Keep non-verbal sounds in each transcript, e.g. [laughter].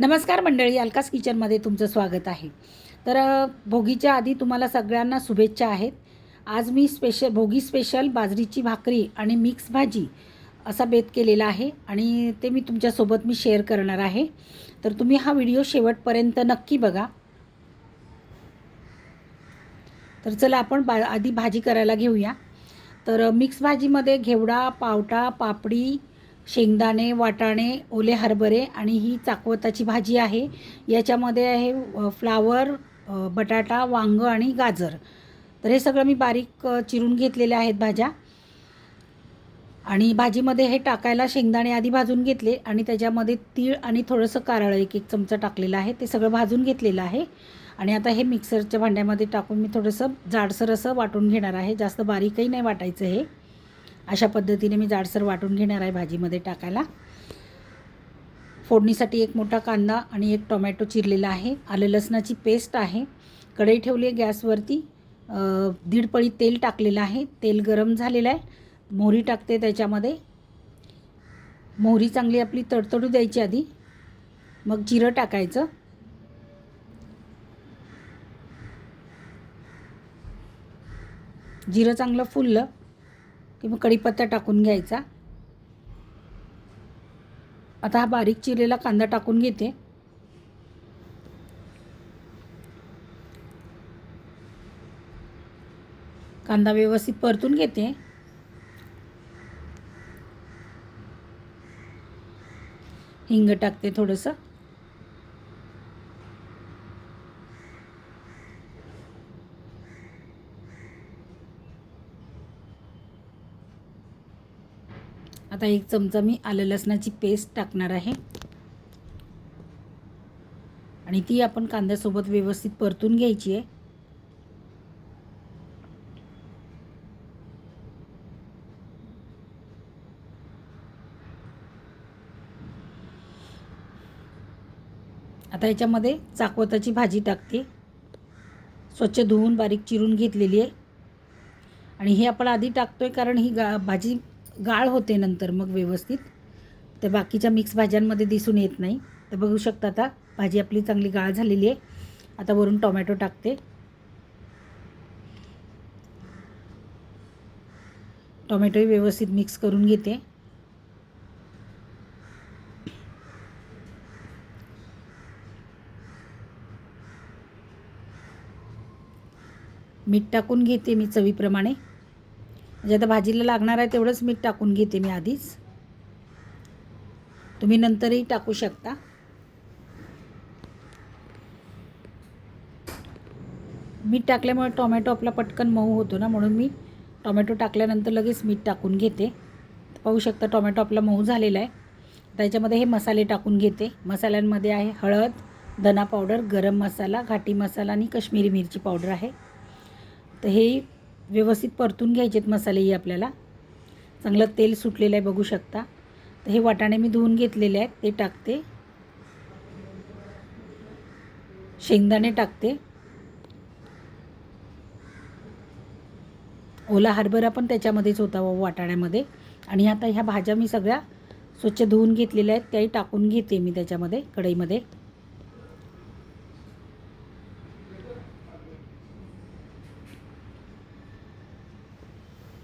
नमस्कार मंडळी अलकास किचनमध्ये तुमचं स्वागत आहे. तर भोगीच्या आधी तुम्हाला सगळ्यांना शुभेच्छा आहेत. आज मी स्पेशल भोगी स्पेशल बाजरीची भाकरी आणि मिक्स भाजी असा बेत केलेला आहे आणि ते मी तुमच्यासोबत मी शेअर करणार आहे. तर तुम्ही हा व्हिडिओ शेवटपर्यंत नक्की बघा. तर चला आपण बा आधी भाजी करायला घेऊया. तर मिक्स भाजीमध्ये घेवडा पावटा पापडी शेंगदाणे वाटाणे ओले हरभरे आणि ही चाकवताची भाजी आहे. याच्यामध्ये आहे फ्लावर बटाटा वांगं आणि गाजर. तर हे सगळं मी बारीक चिरून घेतलेले आहेत भाज्या. आणि भाजीमध्ये हे टाकायला शेंगदाणे आधी भाजून घेतले आणि त्याच्यामध्ये तीळ आणि थोडंसं कारळं एक एक चमचा टाकलेलं आहे. ते सगळं भाजून घेतलेलं आहे. आणि आता हे मिक्सरच्या भांड्यामध्ये टाकून मी थोडंसं जाडसर असं वाटून घेणार आहे. जास्त बारीकही नाही वाटायचं हे. अशा पद्धतीने मी जाडसर वाटून घेणार आहे भाजीमध्ये टाकायला. फोडणीसाठी एक मोठा कांदा आणि एक टोमॅटो चिरलेला आहे. आलं लसणाची पेस्ट आहे. कढई ठेवली आहे गॅसवरती. दीड पळी तेल टाकलेलं आहे. तेल गरम झालेलं आहे. मोहरी टाकते त्याच्यामध्ये. मोहरी चांगली आपली तडतडू द्यायची आधी. मग जिरं टाकायचं. जिरं चांगलं फुललं. की मग कढीपत्ता टाकून घ्यायचा. आता हा बारीक चिरलेला कांदा टाकून घेते. कांदा व्यवस्थित परतून घेते. हिंग टाकते थोडंसं. आता एक चमचा मी आलं लसणाची पेस्ट टाकणार आहे. आणि ती आपण कांद्यासोबत व्यवस्थित परतून घ्यायची आहे. आता याच्यामध्ये चाकवताची भाजी टाकते. स्वच्छ धुवून बारीक चिरून घेतलेली आहे. आणि हे आपण आधी टाकतोय कारण ही गा भाजी गाळ होते नंतर मग व्यवस्थित. ते बाकीच्या मिक्स भाज्यांमध्ये दिसून येत नाही. तर बघू शकता आता भाजी आपली चांगली गाळ झालेली आहे. आता वरून टोमॅटो टाकते. टोमॅटोही व्यवस्थित मिक्स करून घेते. मीठ टाकून घेते मी चवीप्रमाणे. म्हणजे आता भाजीला लागणार आहे तेवढंच मीठ टाकून घेते मी आधीच. तुम्ही नंतरही टाकू शकता. मीठ टाकल्यामुळे टोमॅटो आपला पटकन मऊ होतो ना म्हणून मी टोमॅटो टाकल्यानंतर लगेच मीठ टाकून घेते. पाहू शकता टोमॅटो आपला मऊ झालेला आहे. त्याच्यामध्ये हे मसाले टाकून घेते. मसाल्यांमध्ये आहे हळद धना पावडर गरम मसाला घाटी मसाला आणि कश्मीरी मिरची पावडर आहे. तर हे व्यवस्थित परतून घ्यायचेत मसालेही आपल्याला. चांगलं तेल सुटलेलं आहे बघू शकता. तर हे वाटाणे मी धुवून घेतलेले आहेत ते टाकते. शेंगदाणे टाकते. ओला हरभरा पण त्याच्यामध्येच होता हो, वाटाण्यामध्ये. आणि आता ह्या भाज्या मी सगळ्या स्वच्छ धुवून घेतलेल्या आहेत त्याही टाकून घेते मी त्याच्यामध्ये कढईमध्ये.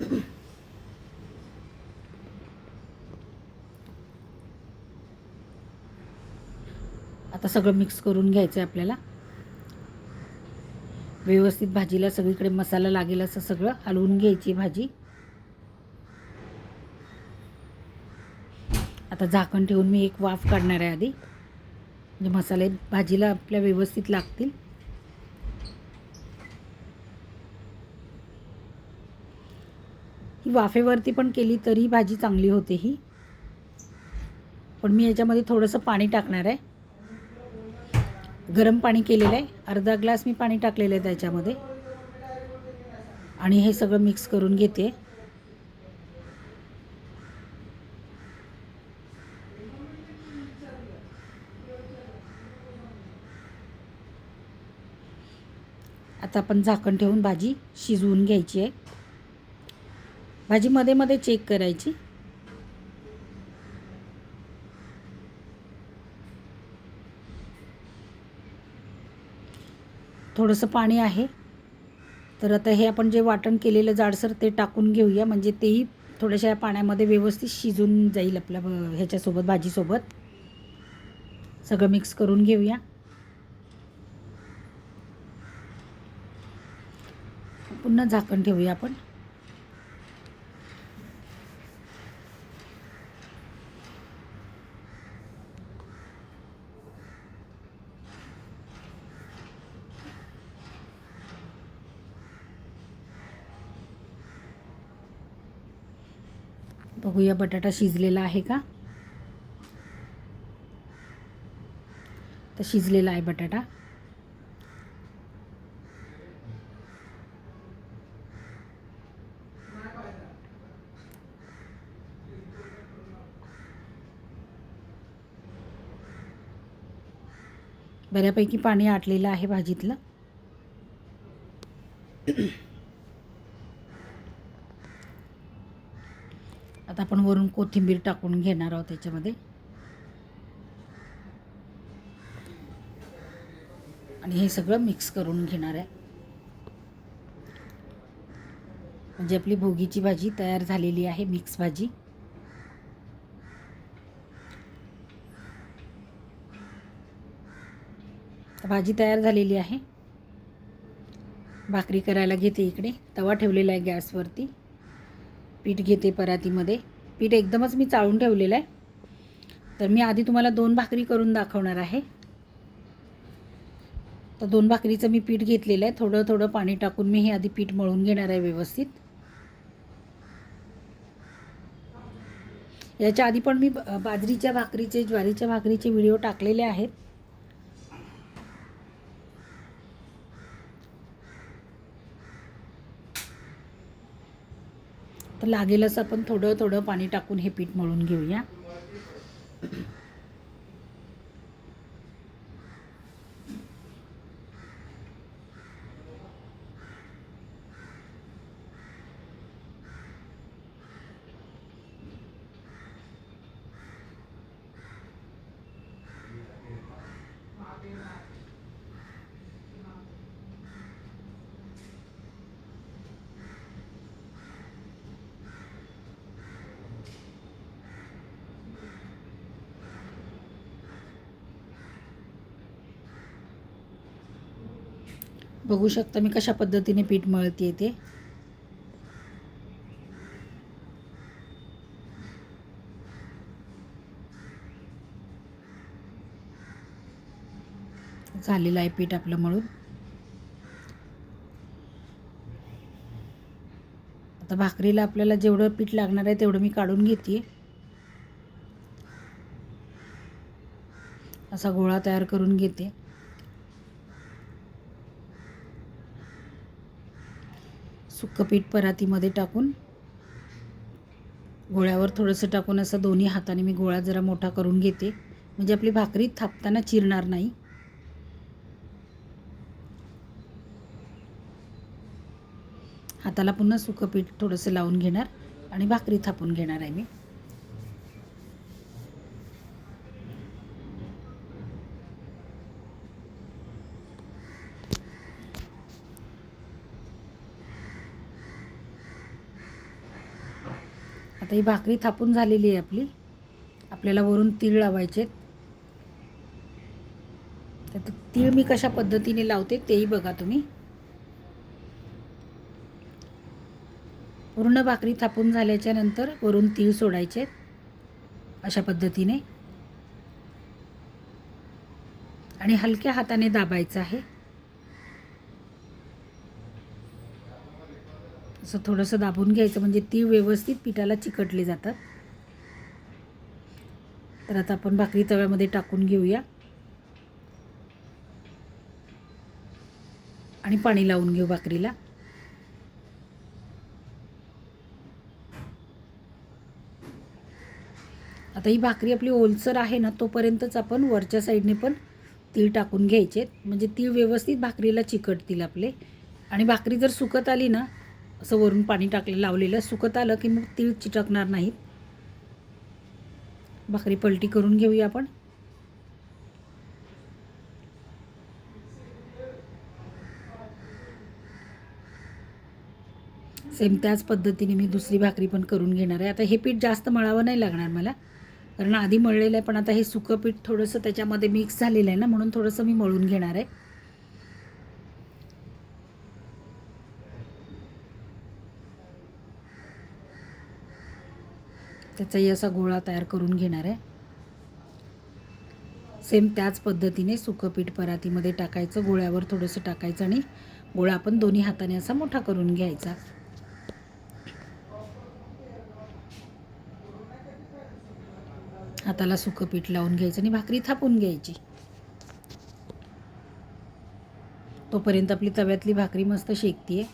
[coughs] आता सगळं मिक्स करून घ्यायचं आहे आपल्याला. व्यवस्थित भाजीला सगळीकडे मसाला लागेल असं सगळं हलवून घ्यायची भाजी. आता झाकण ठेवून मी एक वाफ काढणार आहे आधी. म्हणजे मसाले भाजीला आपल्या व्यवस्थित लागतील. वाफेवरती पण केली तरी भाजी चांगली होते ही. पण मी याच्यामध्ये थोडंसं पाणी टाकणार आहे. गरम पाणी केलेलं आहे. अर्धा ग्लास मी पाणी टाकलेलं आहे त्याच्यामध्ये. आणि हे सगळं मिक्स करून घेते. आता आपण झाकण ठेवून भाजी शिजवून घ्यायची आहे. भाजी मध्ये मध्ये चेक करायची. थोडंसं पाणी आहे. तर आता हे आपण जे वाटण केलेलं जाडसर ते टाकून घेऊया. म्हणजे तेही थोड्याशा या पाण्यामध्ये व्यवस्थित शिजून जाईल आपल्या ह्याच्यासोबत भाजीसोबत. सगळं मिक्स करून घेऊया. पुन्हा झाकण ठेवूया आपण. बघूया बटाटा शिजलेला आहे का? तर शिजलेला आहे बटाटा. बऱ्यापैकी पाणी आटलेलं आहे भाजीतलं. आपण वरून कोथिंबीर टाकून घेणार आहोत त्याच्यामध्ये. आणि हे सगळं मिक्स करून घेणार आहे. म्हणजे आपली भोगीची भाजी तयार झालेली आहे मिक्स भाजी. भाजी तयार झालेली आहे. भाकरी करायला घेते इकडे. तवा ठेवलेला आहे गॅसवरती. पीठ घेते परातीमध्ये. पीठ एकदमच मी चाळून ठेवलेलं आहे. तर मी आधी तुम्हाला दोन भाकरी करून दाखवणार आहे. तर दोन भाकरीचं मी पीठ घेतलेलं आहे. थोडं थोडं पाणी टाकून मी हे आधी पीठ मळून घेणार आहे व्यवस्थित. याच्या आधी पण मी ब- बाजरीच्या भाकरीचे ज्वारीच्या भाकरीचे व्हिडिओ टाकलेले आहेत. तर लागेलच आपण थोडं थोडं पाणी टाकून हे पीठ मळून घेऊया. बघू शकता मी कशा पद्धतीने पीठ मळते ते. झालेलं आहे पीठ आपलं मळून. आता भाकरीला आपल्याला जेवढं पीठ लागणार आहे तेवढं मी काढून घेते. असा गोळा तयार करून घेते. सुक्कं पीठ परातीमध्ये टाकून गोळ्यावर थोडंसं टाकून असं दोन्ही हाताने मी गोळा जरा मोठा करून घेते. म्हणजे आपली भाकरी थापताना चिरणार नाही. हाताला पुन्हा सुकं पीठ थोडंसं लावून घेणार आणि भाकरी थापून घेणार आहे मी. आता ही भाकरी थापून झालेली आहे आपली. आपल्याला वरून तीळ लावायचे तर तीळ मी कशा पद्धतीने लावते तेही बघा तुम्ही. पूर्ण भाकरी थापून झाल्याच्यानंतर वरून तीळ सोडायचे अशा पद्धतीने. आणि हलक्या हाताने दाबायचं आहे. असं थोडंसं दाबून घ्यायचं म्हणजे ती व्यवस्थित पिठाला चिकटली जातात. तर आता आपण भाकरी तव्यामध्ये टाकून घेऊया. आणि पाणी लावून घेऊ भाकरीला. आता ही भाकरी आपली ओलसर आहे ना तोपर्यंतच आपण वरच्या साईडने पण तीळ टाकून घ्यायचे. म्हणजे तीळ व्यवस्थित भाकरीला चिकटतील आपले. आणि भाकरी जर सुकत आली ना असं वरून पाणी टाकलं लावलेलं. सुकत आलं की मग तीळ चिटकणार नाहीत भाकरी पलटी करून घेऊया आपण. सेम त्याच पद्धतीने मी दुसरी भाकरी पण करून घेणार आहे. आता हे पीठ जास्त मळावं नाही लागणार मला कारण आधी मळलेलं आहे पण आता हे सुकं पीठ थोडंसं त्याच्यामध्ये मिक्स झालेलं आहे ना म्हणून थोडंसं मी मळून घेणार आहे. त्याचाही असा गोळा तयार करून घेणार आहे. सेम त्याच पद्धतीने सुकं पीठ परातीमध्ये टाकायचं गोळ्यावर थोडंसं टाकायचं आणि गोळा आपण दोन्ही हाताने असा मोठा करून घ्यायचा. हाताला सुकं पीठ लावून घ्यायचं आणि भाकरी थापून घ्यायची. तोपर्यंत आपली तव्यातली भाकरी मस्त शेकतीये.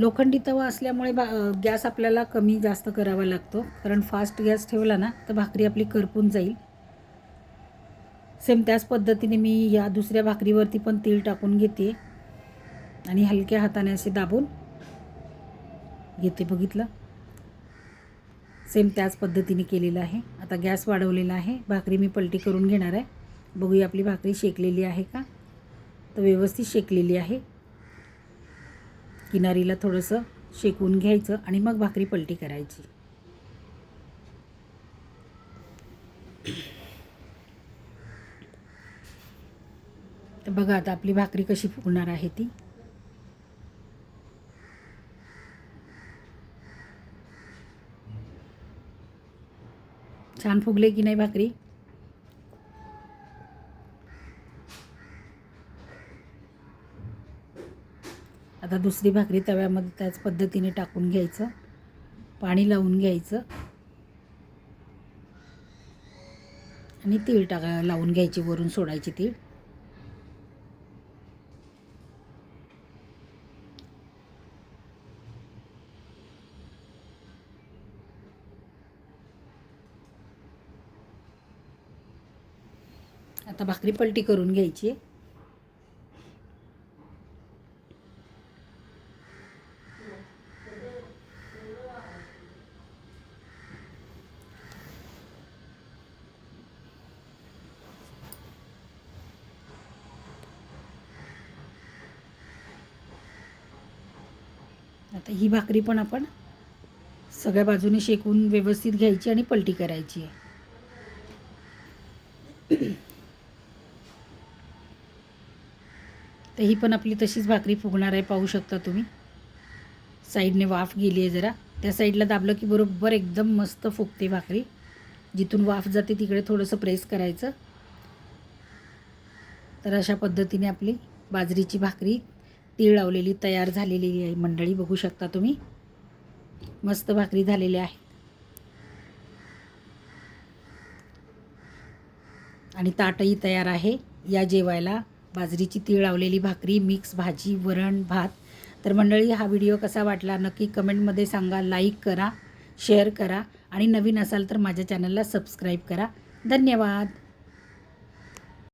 लोखंडी तवा असल्यामुळे बा गॅस आपल्याला कमी जास्त करावा लागतो. कारण फास्ट गॅस ठेवला ना तर भाकरी आपली करपून जाईल. सेम त्याच पद्धतीने मी या दुसऱ्या भाकरीवरती पण तीळ टाकून घेते. आणि हलक्या हाताने असे दाबून घेते बघितलं? सेम त्याच पद्धतीने केलेलं आहे. आता गॅस वाढवलेला आहे. भाकरी मी पलटी करून घेणार आहे. बघूया आपली भाकरी शेकलेली आहे का? तर व्यवस्थित शेकलेली आहे. किनारीला थोडंसं शेकून घ्यायचं आणि मग भाकरी पलटी करायची. तर बघा आता आपली भाकरी कशी फुगणार आहे ती. छान फुगले की नाही भाकरी? आता दुसरी भाकरी तव्यामध्ये त्याच पद्धतीने टाकून घ्यायचं. पाणी लावून घ्यायचं. आणि तीळ टाका लावून घ्यायची वरून सोडायची तीळ. आता भाकरी पलटी करून घ्यायची. भाकरी पण आपण सगळ्या बाजूने शेकून व्यवस्थित घ्यायची आणि पलटी करायची आहे. [clears throat] तर ही पण आपली तशीच भाकरी फुगणार आहे पाहू शकता तुम्ही. साईडने वाफ गेली आहे जरा. त्या साईडला दाबलं की बरोबर एकदम मस्त फुगते भाकरी. जिथून वाफ जाते तिकडे थोडंसं प्रेस करायचं. तर अशा पद्धतीने आपली बाजरीची भाकरी तीळ लावलेली तयार झालेली आहे. मंडळी बघू शकता तुम्ही. मस्त भाकरी झालेली आहे आणि ताटही तयार आहे. या जेवायला बाजरीची तीळ लावलेली भाकरी मिक्स भाजी वरण भात. तर मंडळी हा व्हिडिओ कसा वाटला नक्की कमेंटमध्ये सांगा लाईक करा शेअर करा. आणि नवीन असाल तर माझ्या चॅनलला सबस्क्राईब करा. धन्यवाद.